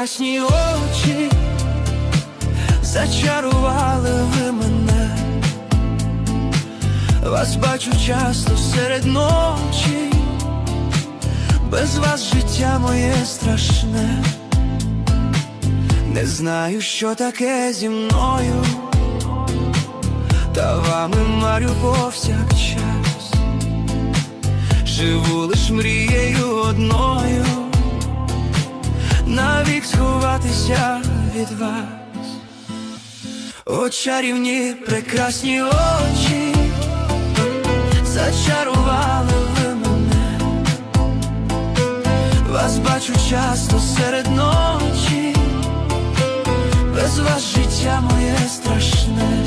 прекрасні очі, зачарували ви мене, вас бачу часто серед ночі, без вас життя моє страшне, не знаю, що таке зі мною, та вами марю повсякчас, живу лиш мрією одною навік сховатися від вас. О, чарівні прекрасні очі, зачарували ви мене, вас бачу часто серед ночі, без вас життя моє страшне,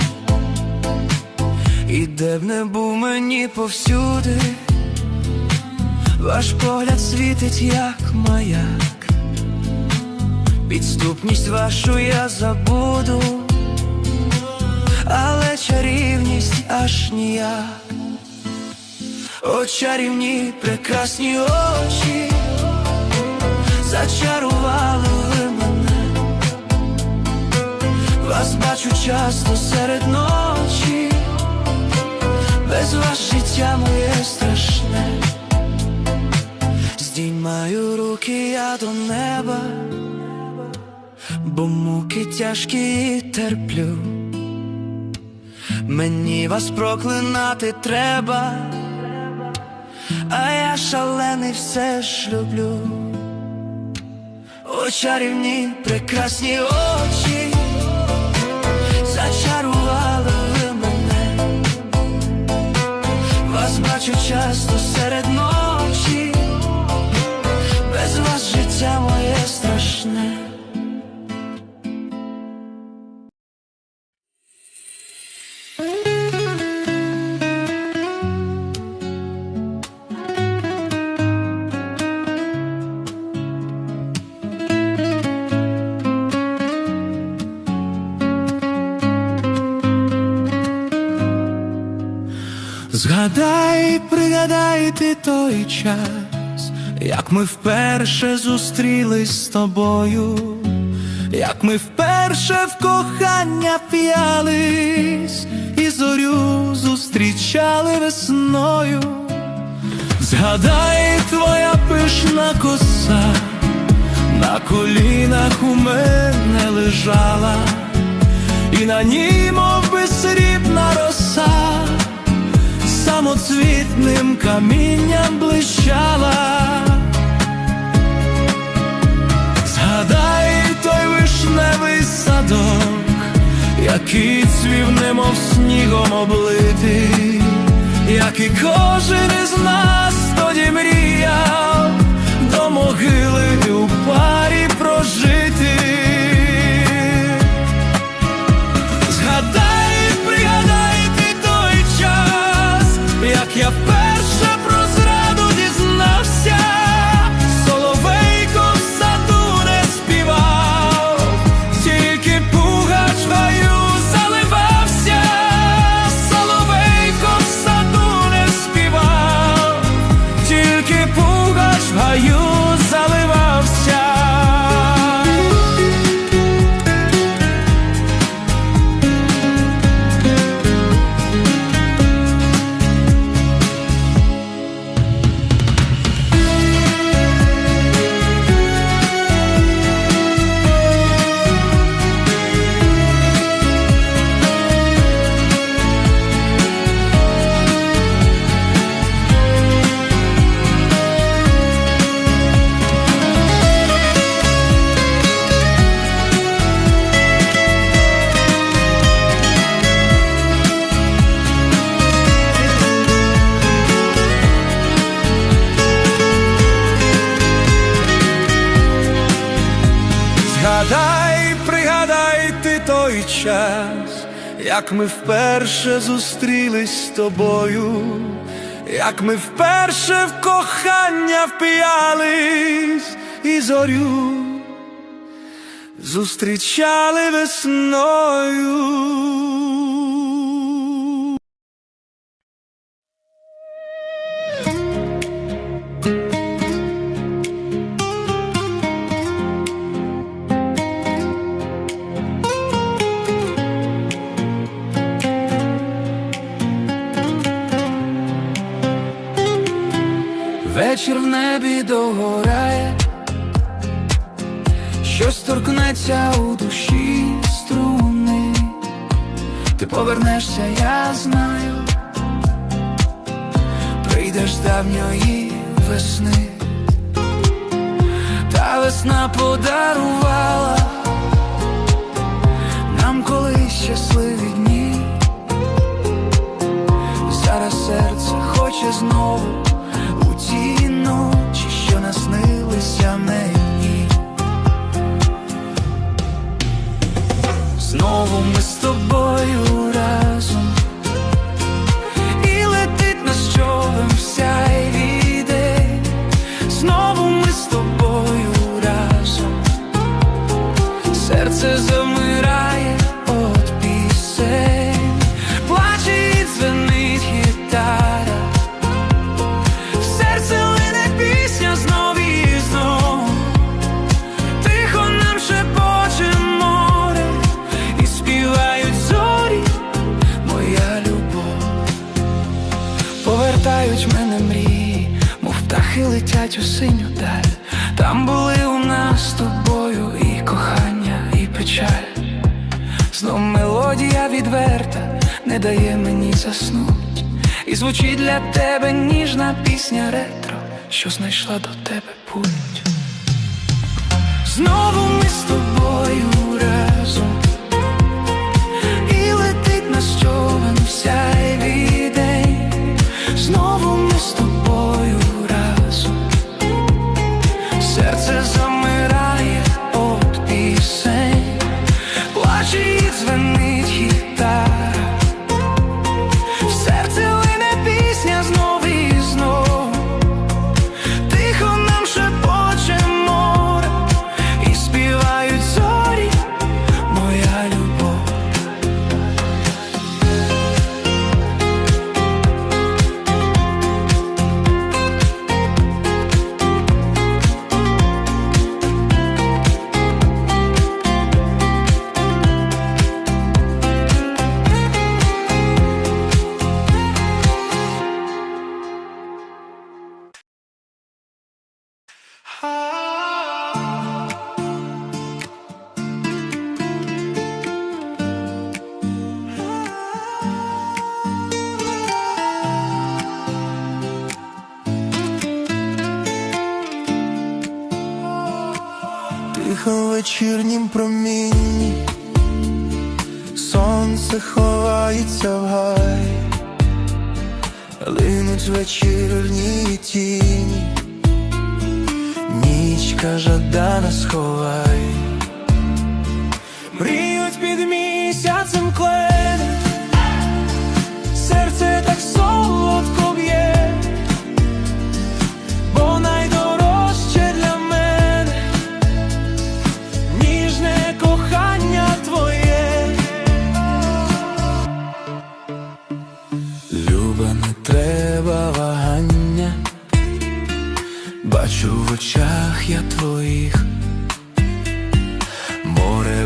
і де б не був мені повсюди, ваш погляд світить, як маяк. Підступність вашу я забуду, але чарівність аж ніяк. О, чарівні прекрасні очі, зачарували ви мене, вас бачу часто серед ночі, без вас життя моє страшне, здіймаю руки я до неба бо муки тяжкі терплю, мені вас проклинати треба, а я шалений все ж люблю, О, чарівні прекрасні очі, зачарували ви мене, вас бачу часто серед ночі, без вас життя моє страшне. Згадай, пригадай ти той час, як ми вперше зустрілись з тобою, як ми вперше в кохання п'ялись і зорю зустрічали весною. Згадай твоя пишна коса, на колінах у мене лежала, і на ній мов би срібна роса самоцвітним камінням блищала. Згадай той вишневий садок, який цвів, немов снігом облитий, як і кожен із нас тоді мріяв до могили у парі час, як ми вперше зустрілись з тобою, як ми вперше в кохання вп'ялись і зорю зустрічали весною. Вечір в небі догорає, щось торкнеться у душі струни, ти повернешся, я знаю, прийдеш давньої весни, та весна подарувала нам колись щасливі дні. Зараз серце хоче знову що наснилися мені. Знову ми з тобою разом, і летить наш човен в сяйві день. Знову ми з тобою разом, серце замирає дає мені заснуть. І звучить для тебе ніжна пісня ретро, що знайшла до тебе путь. Знову ми з тобою разом, і летить на човен всяй сяйві Тихо в вечірнім промінні, сонце ховається в гай, линуть вечірні тіні, нічка жадана сховай,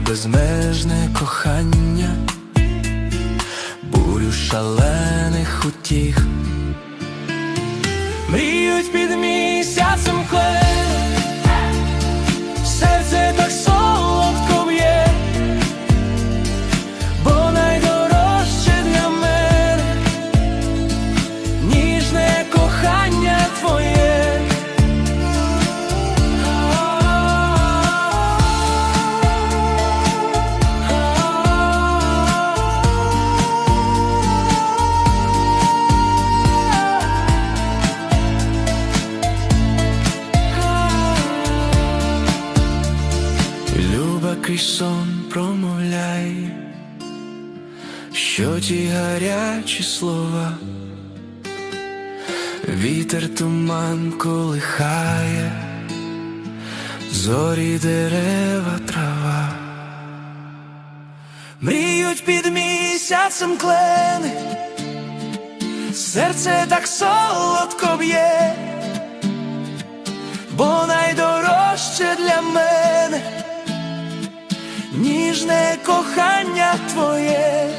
безмежне кохання, бурю шалених утіх. Мріють під місяцем клени, вітер туман колихає, зорі дерева трава. Мріють під місяцем клени, серце так солодко б'є, бо найдорожче для мене ніжне кохання твоє.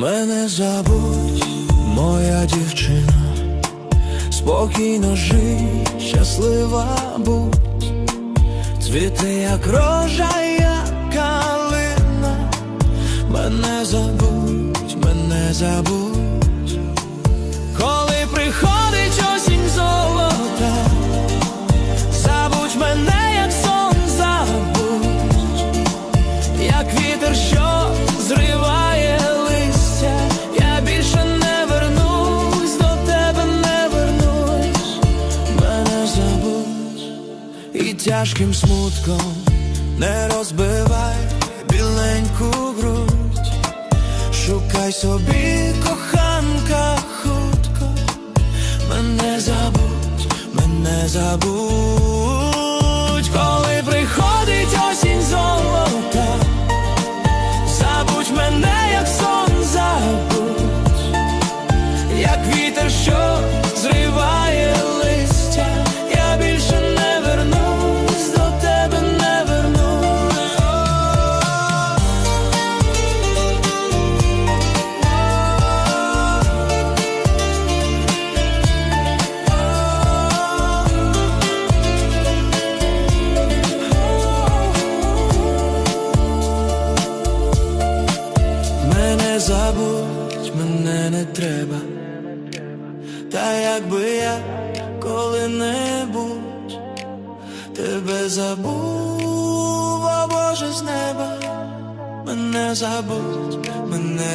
Мене забудь, моя дівчина, спокійно жий, щаслива будь, цвіти, як рожа, як калина, мене забудь, мене забудь, тяжким смутком не розбивай біленьку грудь, шукай собі коханка хутко, мене забудь, мене забудь, коли приходить осінь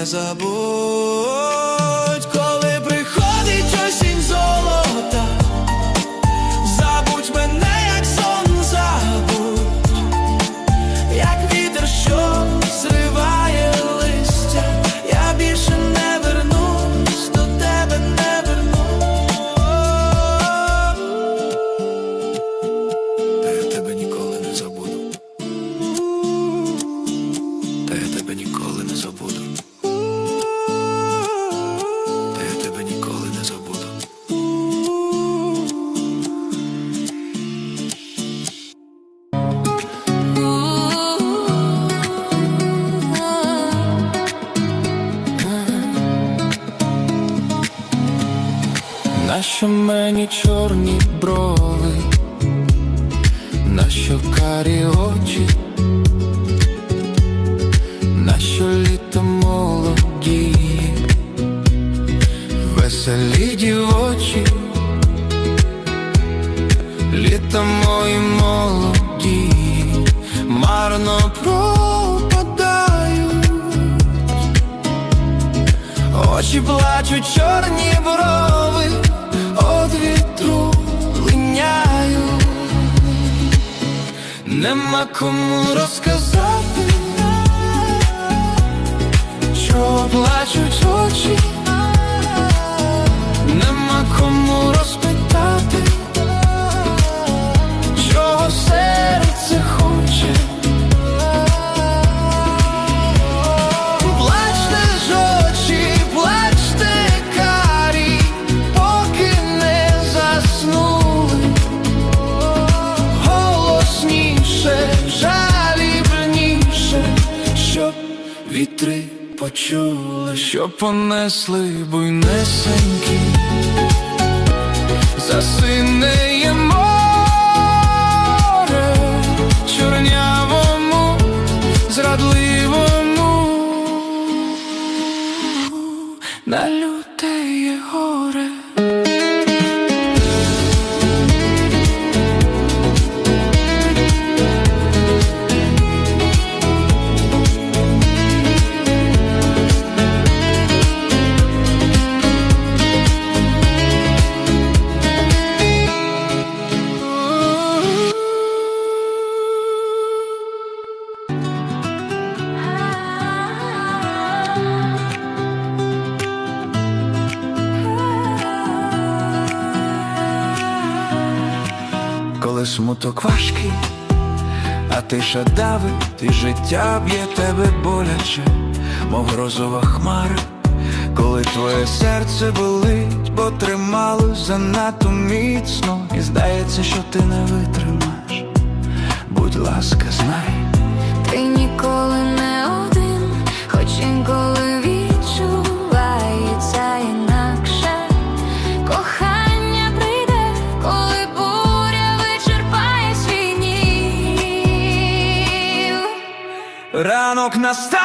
мене забудь, come on up. Вітри почули, що понесли буйнесенькі, засинеє море чорнявому, зрадливому Смуток важкий, а тиша давить, і життя б'є тебе боляче, мов грозова хмара, коли твоє серце болить, бо тримало занадто міцно, і здається, що ти не витримаєш. Будь ласка, знай, Ти ніколи не один, хоч інколи ранок настане,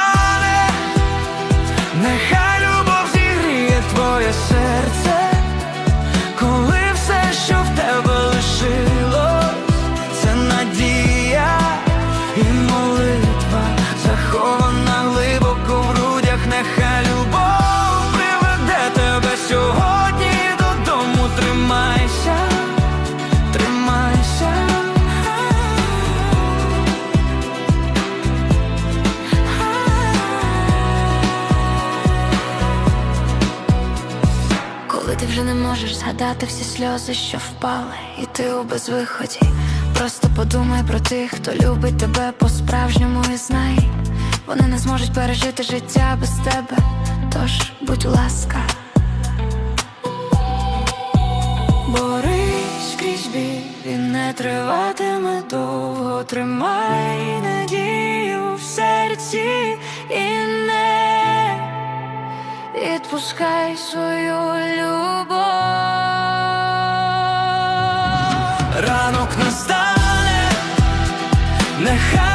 можеш всі сльози, що впали, і ти у безвиході. Просто подумай про тих, хто любить тебе по-справжньому і знай. Вони не зможуть пережити життя без тебе. Тож, будь ласка, борись крізь біль, він не триватиме довго. Тримай надію в серці і не Відпускай свою любов. Ранок настане, нехай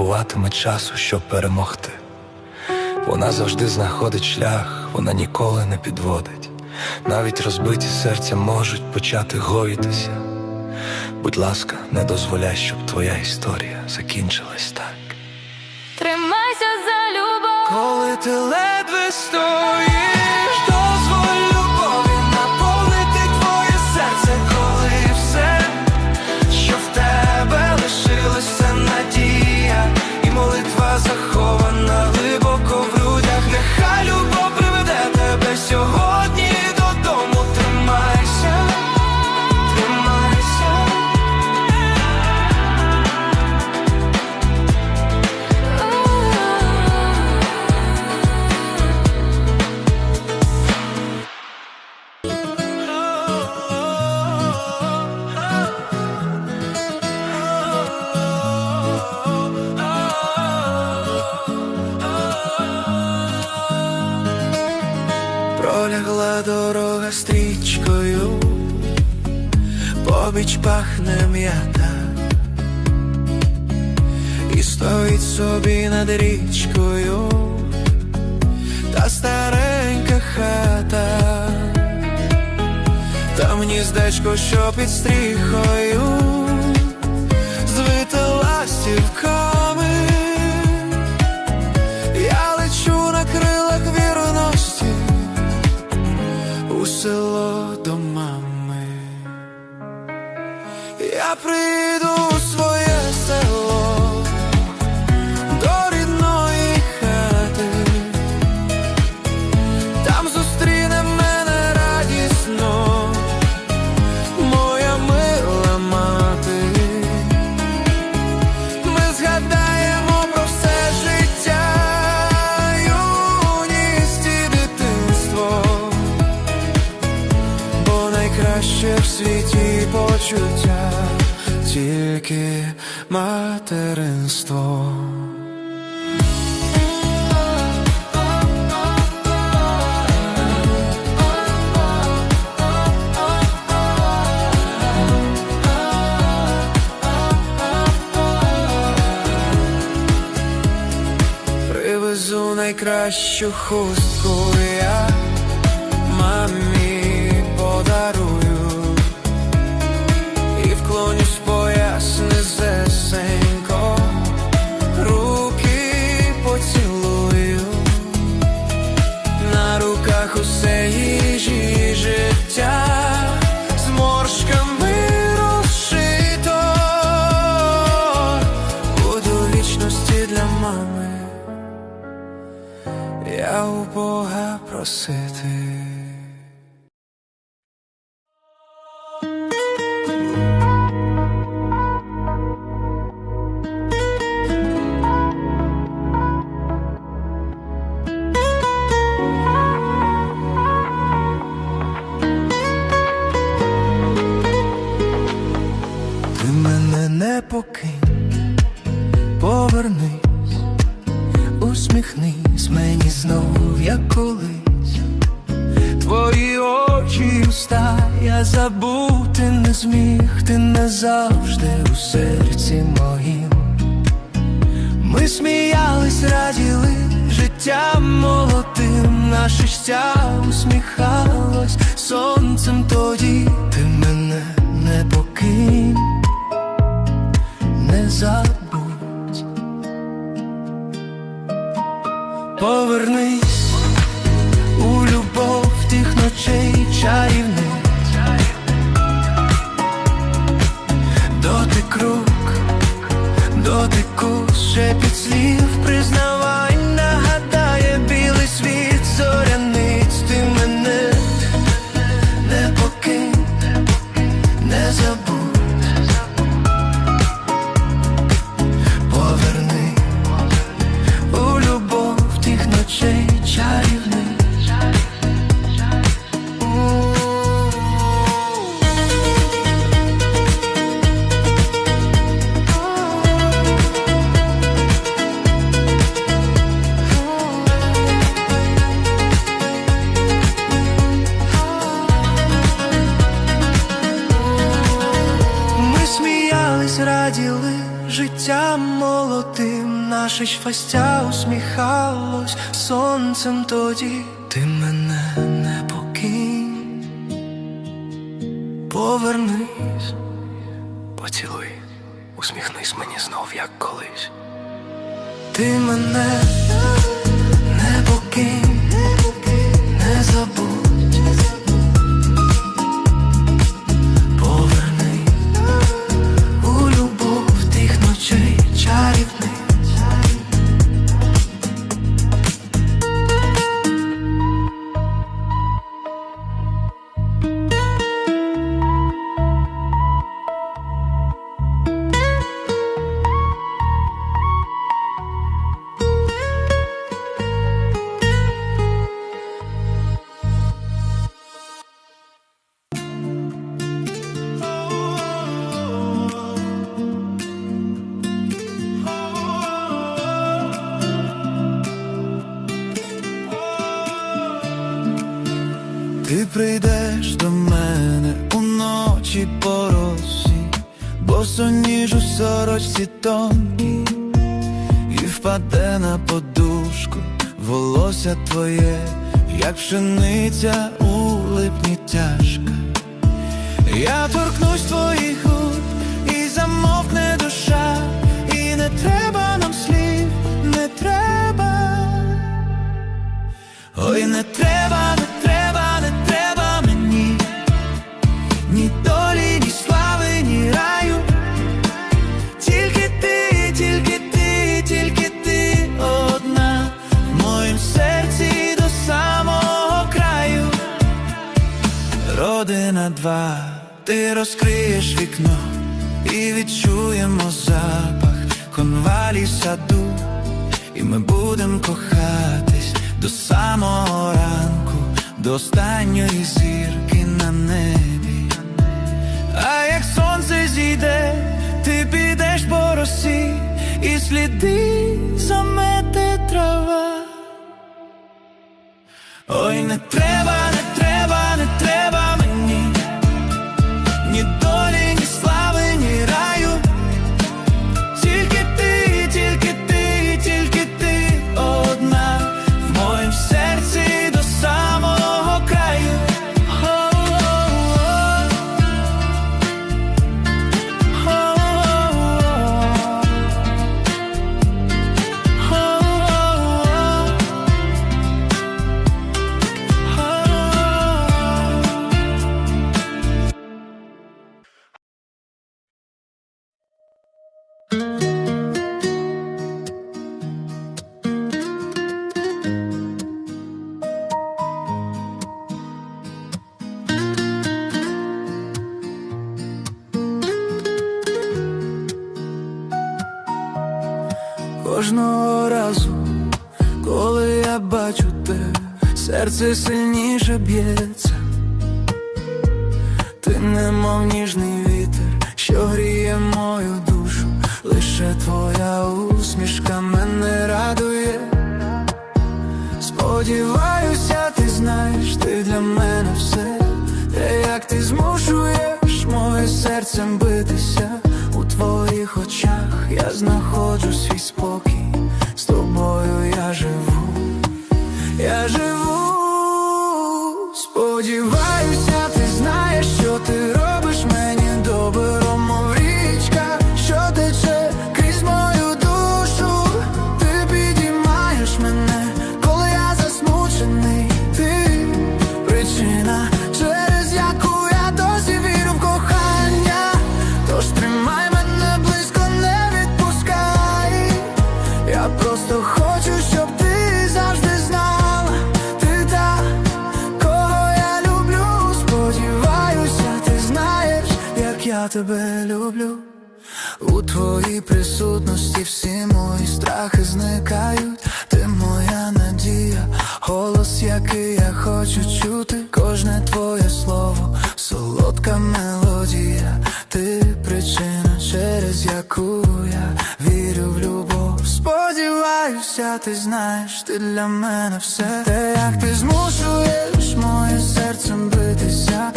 потребуватиме часу, щоб перемогти. Вона завжди знаходить шлях, вона ніколи не підводить. Навіть розбиті серця можуть почати гоїтися. Будь ласка, не дозволяй, щоб твоя історія закінчилась так. Тримайся за любов. Коли ти ледве стоїш, пахне м'ята, і стоїть собі над річкою, та старенька хата, там гніздечко, що під стріхою, звите ластівками. Найкраще в світі почуття тільки материнство. Привезу найкращу хустку Я у Бога просити. Забудь, повернись у любов тих ночей чарівниць, дотик рук, дотику під слів, признавань раділи життям молодим, наше щастя усміхалось сонцем тоді. Ти мене не покинь, повернись, Поцілуй, усміхнись мені знов, як колись. ти мене не покинь, не забудь, сорочці тонкій, і впаде на подушку волосся твоє, як пшениця у липні тяжка. Я торкнусь твоїх тільки ти, тільки ти одна в моїм серці до самого краю. Родина два, ти розкриєш вікно і відчуємо запах конвалі саду, і ми будемо кохатись до самого ранку, до останньої зірки на небі. А як сонце зійде, ти підеш по росі, і сліди замете трава. Ой, не треба, серце сильніше б'ється, ти немов ніжний вітер, що гріє мою душу, лише твоя усмішка мене радує. Сподіваюся, ти знаєш, ти для мене все, те, як ти змушуєш, моє серцем битися. У твоїх очах, я знаходжу свій спокій, з тобою я живу, я живу сподіваюся, люблю. У твоїй присутності всі мої страхи зникають. Ти моя надія, голос, який я хочу чути. Кожне твоє слово, солодка мелодія. Ти причина, через яку я вірю в любов. Сподіваюся, ти знаєш, ти для мене все. Те, як ти змушуєш моє серце битися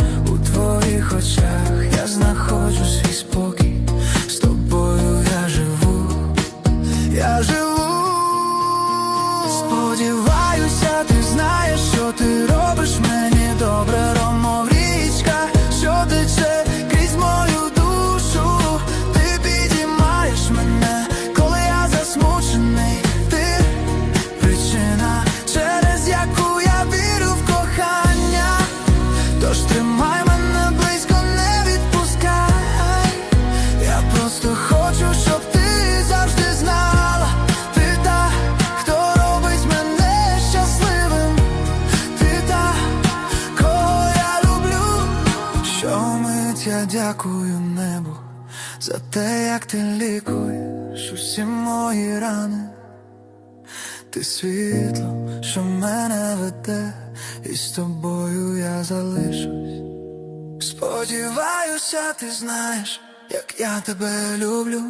твоїх очах. Я знаходжу свій спокій. З тобою я живу, я живу. Сподіваюся, ти знаєш, що ти робиш дякую небу за те, як ти лікуєш усі мої рани. Ти світло, що мене веде, і з тобою я залишусь. Сподіваюся, ти знаєш, як я тебе люблю.